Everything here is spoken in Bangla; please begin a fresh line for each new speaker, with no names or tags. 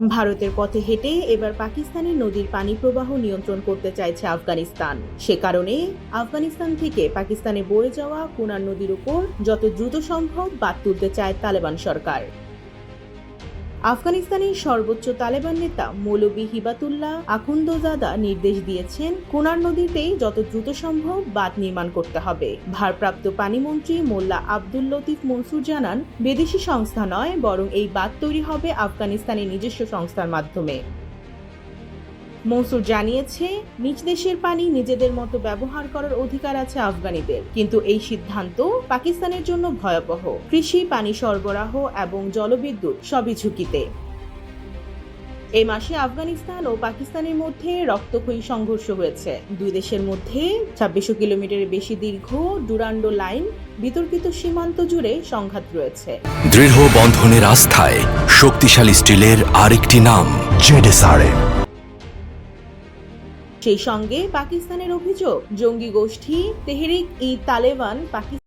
ভারতের পথে হেঁটে এবার পাকিস্তানের নদীর পানি প্রবাহ নিয়ন্ত্রণ করতে চাইছে আফগানিস্তান। সে কারণে আফগানিস্তান থেকে পাকিস্তানে বয়ে যাওয়া কুনার নদীর উপর যত দ্রুত সম্ভব বাদ তুলতে চায় তালেবান সরকার। আফগানিস্তানের সর্বোচ্চ তালেবান নেতা মৌলবী হিবাতুল্লাহ আখুন্দজাদা নির্দেশ দিয়েছেন, কোনার নদীতে যত দ্রুত সম্ভব বাঁধ নির্মাণ করতে হবে। ভারপ্রাপ্ত পানিমন্ত্রী মোল্লা আব্দুল লতিফ মনসুর জানান, বিদেশি সংস্থা নয়, বরং এই বাঁধ তৈরি হবে আফগানিস্তানের নিজস্ব সংস্থার মাধ্যমে। মনসুর জানিয়েছে, নিজ দেশের পানি নিজেদের মতো ব্যবহার করার অধিকার আছে আফগানিদের। কিন্তু এই সিদ্ধান্ত পাকিস্তানের জন্য ভয়াবহ। কৃষি, পানি সরবরাহ এবং জলবিদ্যুৎ সবই ঝুঁকিতে। এই মাসে আফগানিস্তান ও পাকিস্তানের মধ্যে রক্তক্ষয়ী সংঘর্ষ হয়েছে। দুই দেশের মধ্যে ছাব্বিশশো কিলোমিটারের বেশি দীর্ঘ ডুরান্ডো লাইন বিতর্কিত সীমান্ত জুড়ে সংঘাত রয়েছে।
দৃঢ় বন্ধনের আস্থায় শক্তিশালী স্টিলের আরেকটি নাম, জেডেসআরএম।
সেই সঙ্গে পাকিস্তানের অভিযোগ জঙ্গি গোষ্ঠী তেহরিক ই তালেবান পাকিস্তান